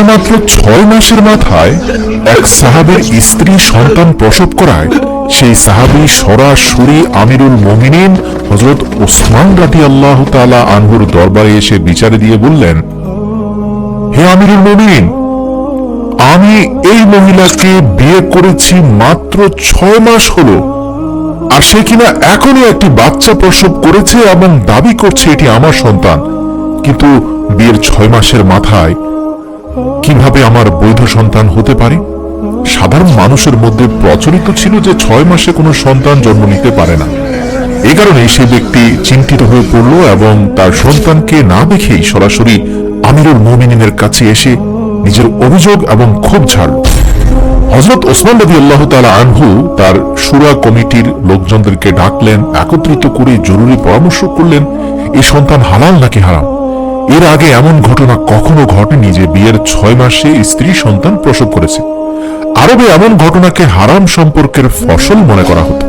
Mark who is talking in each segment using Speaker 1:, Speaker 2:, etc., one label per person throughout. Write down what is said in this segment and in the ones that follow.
Speaker 1: বিয়ের মাত্র ছয় মাসের মাথায় এক সাহাবের স্ত্রী সন্তান প্রসব করায়, সেই সাহাবি সরাসরি আমিরুল মমিনিন হজরত ওসমান রাতি আল্লাহ তালা আনহুর দরবারে এসে বিচারে দিয়ে বললেন, হে আমিরুল মমিনিন, আমি এই মহিলাকে বিয়ে করেছি মাত্র ছয় মাস হলো। আর সে কিনা এখনও একটি বাচ্চা প্রসব করেছে এবং দাবি করছে এটি আমার সন্তান। কিন্তু বিয়ের ছয় মাসের মাথায় কীভাবে আমার বৈধ সন্তান হতে পারে? সাধারণ মানুষের মধ্যে প্রচলিত ছিল যে ছয় মাসে কোনো সন্তান জন্ম নিতে পারে না। এই কারণে সেই ব্যক্তি চিন্তিত হয়ে পড়ল এবং তার সন্তানকে না দেখেই সরাসরি আমিরুল মোমিনের কাছে এসে নিজের অভিযোগ এবং ক্ষোভ ছাড়ল। হজরত ওসমান নদী আল্লাহ তালা আনহু তার সুরা কমিটির লোকজনদেরকে ডাকলেন, একত্রিত করে জরুরি পরামর্শ করলেন এই সন্তান হালাল নাকি হারাম? এর আগে এমন ঘটনা কখনো ঘটেনি যে বিয়ের ছয় মাসে স্ত্রী সন্তান প্রসব করেছে। আরবে এমন ঘটনাকে হারাম সম্পর্কের ফসল মনে করা হতো।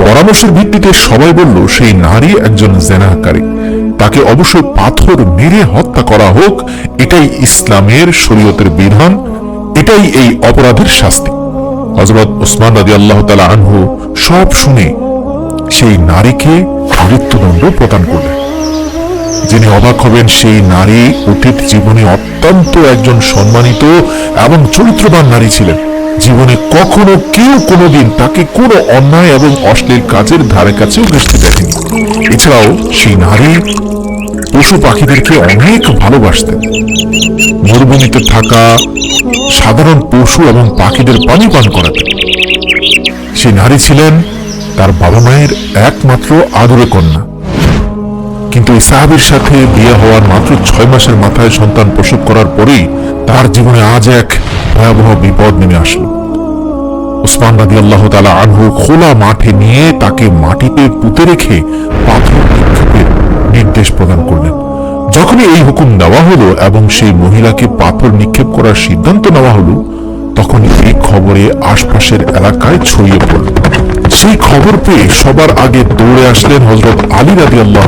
Speaker 1: পরামর্শের ভিত্তিতে সবাই বলল, সেই নারী একজন জেনাকারী তাকে অবশ্যই পাথর মেরে হত্যা করা হোক, এটাই ইসলামের শরীয়তের বিধান, এটাই এই অপরাধের শাস্তি। হজরত ওসমান রাজি আল্লাহ তালা আনহু সব শুনে সেই নারীকে মৃত্যুদণ্ড প্রদান করলেন। যিনি অবাক হবেন, সেই নারী অতীত জীবনে অত্যন্ত একজন সম্মানিত এবং চরিত্রবান নারী ছিলেন। জীবনে কখনো কেউ কোনোদিন তাকে কোনো অন্যায় এবং অশ্লীল কাজের ধারে কাছেও ঘেসতে দেখেনি এছাড়াও সেই নারী পশু পাখিদেরকে অনেক ভালোবাসতেন। মরুভূমিতে থাকা সাধারণ পশু এবং পাখিদের পানি পান করাতেন। সেই নারী ছিলেন তার বাবা মায়ের একমাত্র আদরে কন্যা। কিন্তু এই সাথে বিয়ে হওয়ার মাত্র ছয় মাসের মাথায় সন্তান প্রসব করার পরেই তার জীবনে আজ এক ভয়াবহ বিপদ নেমে আসলো। উসমান রাদি আল্লাহ তালা আনহু খোলা মাঠে নিয়ে তাকে মাটিতে পুঁতে রেখে পাথর নিক্ষেপের নির্দেশ প্রদান করলেন। যখনই এই হুকুম দেওয়া হলো এবং সেই মহিলাকে পাথর নিক্ষেপ করার সিদ্ধান্ত নেওয়া হলো তখন এই খবরে আশপাশের এলাকায় ছড়িয়ে পড়ল। সেই খবর পেয়ে সবার আগে দৌড়ে আসলেন হজরত আলী রাজি আল্লাহ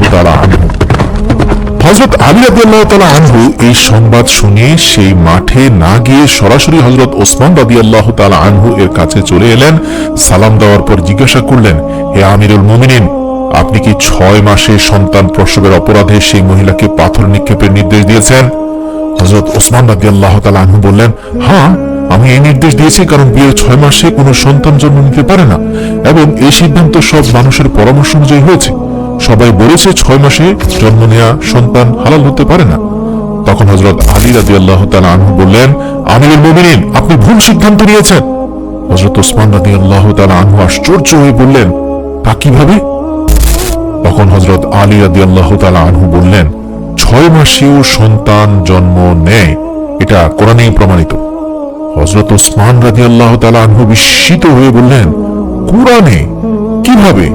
Speaker 1: হজরত আলী রাজি আল্লাহ তালা আনহু এই সংবাদ শুনে সেই মাঠে না গিয়ে সরাসরি হজরত ওসমান রাজি আল্লাহ তালা আনহু এর কাছে চলে এলেন, সালাম দেওয়ার পর জিজ্ঞাসা করলেন, হে আমিরুল মোমিনিন, আপনি কি ছয় মাসে সন্তান প্রসবের অপরাধে সেই মহিলাকে পাথর নিক্ষেপের নির্দেশ দিয়েছেন? হজরত ওসমান রাজি আল্লাহ তালা আনহু বললেন হ্যাঁ আমি এই নির্দেশ দিয়েছি কারণ বিয়ের ছয় মাসে কোনো সন্তান জন্ম নিতে পারে না। এবং এই সিদ্ধান্ত সব মানুষের পরামর্শ অনুযায়ী হয়েছে। সবাই বলেছে ছয় মাসে জন্ম নেওয়া সন্তান হালাল হতে পারে না। তখন হজরত আলী রাজি আল্লাহ আনহু বললেন, আমিরুল মোমিনিন, আপনি ভুল সিদ্ধান্ত নিয়েছেন। হজরত ওসমান রাজি আল্লাহ আনহু আশ্চর্য হয়ে বললেন, তা কীভাবে? তখন হজরত আলী রাজি আল্লাহ আনহু বললেন, ছয় মাসেও সন্তান জন্ম নেয়, এটা কোরআনেই প্রমাণিত। হজরত ওসমান রাজি আল্লাহ আনহু বিস্মিত হয়ে বললেন, কোরআনে? কীভাবে?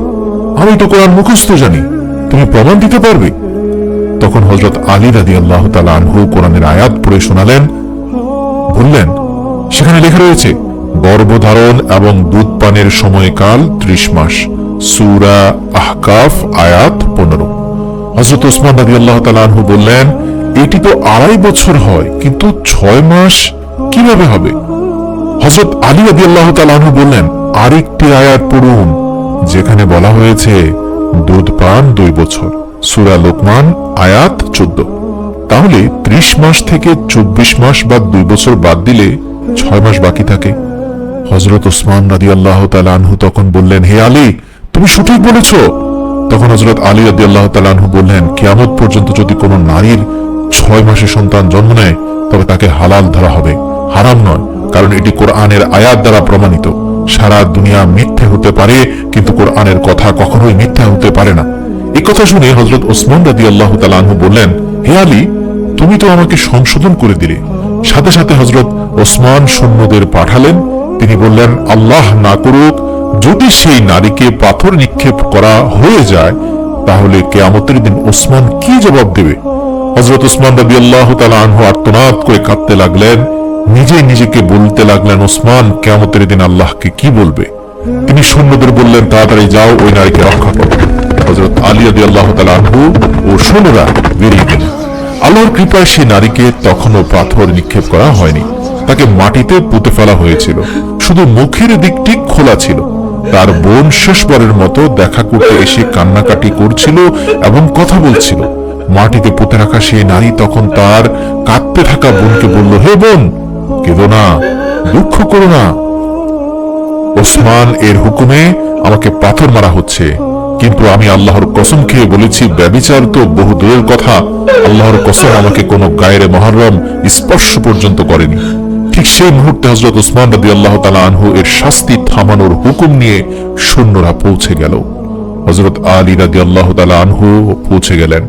Speaker 1: আমি তো কোরআন মুখস্থ জানি। তুমি প্রমাণ দিতে পারবে? তখন হজরত আলী রাজি আল্লাহ আনহু কোরআনের আয়াত পড়ে শোনালেন, বললেন, সেখানে লেখা রয়েছে গর্ভধারণ এবং দুধ পানের সময়কাল ত্রিশ মাস, সুরা আহকাফ, আয়াত পনেরো। হজরত ওসমান রাজি আল্লাহ আনহু বললেন, এটি তো আড়াই বছর হয়, কিন্তু ছয় মাস কীভাবে হবে? হজরত আলী আদি আল্লাহ তালু বললেন, আরেকটি আয়াত পড়ুন, যেখানে বলা হয়েছে, দুধ পান দুই বছর। সুরা লোকমান, আয়াত চোদ্দ। তাহলে ত্রিশ মাস থেকে চব্বিশ মাস বা দুই বছর বাদ দিলে ছয় মাস বাকি থাকে। হজরত ওসমান রাদি আল্লাহ তালু তখন বললেন, হে আলী, তুমি সঠিক বলেছ। তখন হজরত আলী আদি আল্লাহ তালু বললেন, কেয়ামত পর্যন্ত যদি কোনো নারীর ছয় মাসে সন্তান জন্ম নেয়, তবে তাকে হালাল ধরা হবে। হারাম নয়, কারণ এটি কোরআনের আয়াত দ্বারা প্রমাণিত। সারা দুনিয়া মিথ্যে হতে পারে, কিন্তু কোরআনের কথা কখনোই মিথ্যা হতে পারে না। এই কথা শুনে হজরত ওসমান রাদি আল্লাহ তালু বললেন, হে আলী, তুমি তো আমাকে সংশোধন করে দিলে। সাথে সাথে হজরত ওসমান সৈন্যদের পাঠালেন। তিনি বললেন, আল্লাহ না করুক, যদি সেই নারীকে পাথর নিক্ষেপ করা হয়ে যায়, তাহলে কেয়ামতের দিন ওসমান কি জবাব দেবে? হজরত উসমান রবি আল্লাহ তালা আনহু আর্তনাদ করে কাঁদতে লাগলেন। নিজে নিজেকে বলতে লাগলেন, ওসমান কেমতের দিন আল্লাহকে কি বলবে? তিনি সৈন্যদের বললেন, তাড়াতাড়ি যাও, ওই নারীকে রক্ষা করো। হজরত আলী আদি আল্লাহ আনহু ও সৈন্যরা বেরিয়ে গেলেন। আল্লাহর কৃপায় সেই নারীকে তখনও পাথর নিক্ষেপ করা হয়নি। তাকে মাটিতে পুঁতে ফেলা হয়েছিল। শুধু মুখের দিকটি খোলা ছিল। তার বোন শেষবারের মতো দেখা করতে এসে কান্নাকাটি করছিল এবং কথা বলছিল। মাটিতে পুঁতে রাখা সেই নারী তখন তার কাঁদতে থাকা বোনকে বলল, হে বোন কেঁদো না, দুঃখ করো না। ওসমান এর হুকুমে আমাকে পাথর মারা হচ্ছে, কিন্তু আমি আল্লাহর কসম খেয়ে বলেছি, ব্যবিচার তো বহু দূরের কথা। আল্লাহর কসম আমাকে কোনো গায়ের মহারম স্পর্শ পর্যন্ত করেনি। ঠিক সেই মুহূর্তে হজরত ওসমান রাদি আল্লাহ তালা আনহু এর শাস্তি থামানোর হুকুম নিয়ে সৈন্যরা পৌঁছে গেল। হজরত আলী রাদি আল্লাহ তালা আনহু পৌঁছে গেলেন।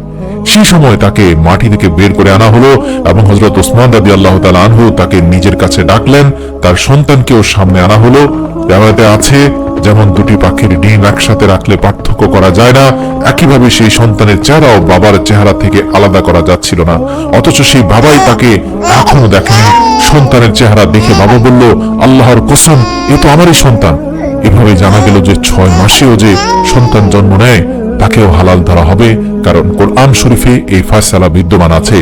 Speaker 1: সেই সময় তাকে মাটি থেকে বের করে আনা হলো এবং হজরত ওসমান রাদি আল্লাহ আনহু তাকে নিজের কাছে ডাকলেন। তার সন্তানকেও সামনে আনা হলো। রেওয়ায়তে আছে, যেমন দুটি পাখির ডিম একসাথে রাখলে পার্থক্য করা যায় না, একইভাবে সেই সন্তানের চেহারাও বাবার চেহারা থেকে আলাদা করা যাচ্ছিল না। অথচ সেই বাবাই তাকে এখনও দেখেনি। সন্তানের চেহারা দেখে বাবা বলল, আল্লাহর কসম, এ তো আমারই সন্তান। এভাবে জানা গেল যে ছয় মাসেও যে সন্তান জন্ম নেয় তাকেও হালাল ধরা হবে কারণ কোরআন শরীফে এই ফায়সালা বিদ্যমান আছে।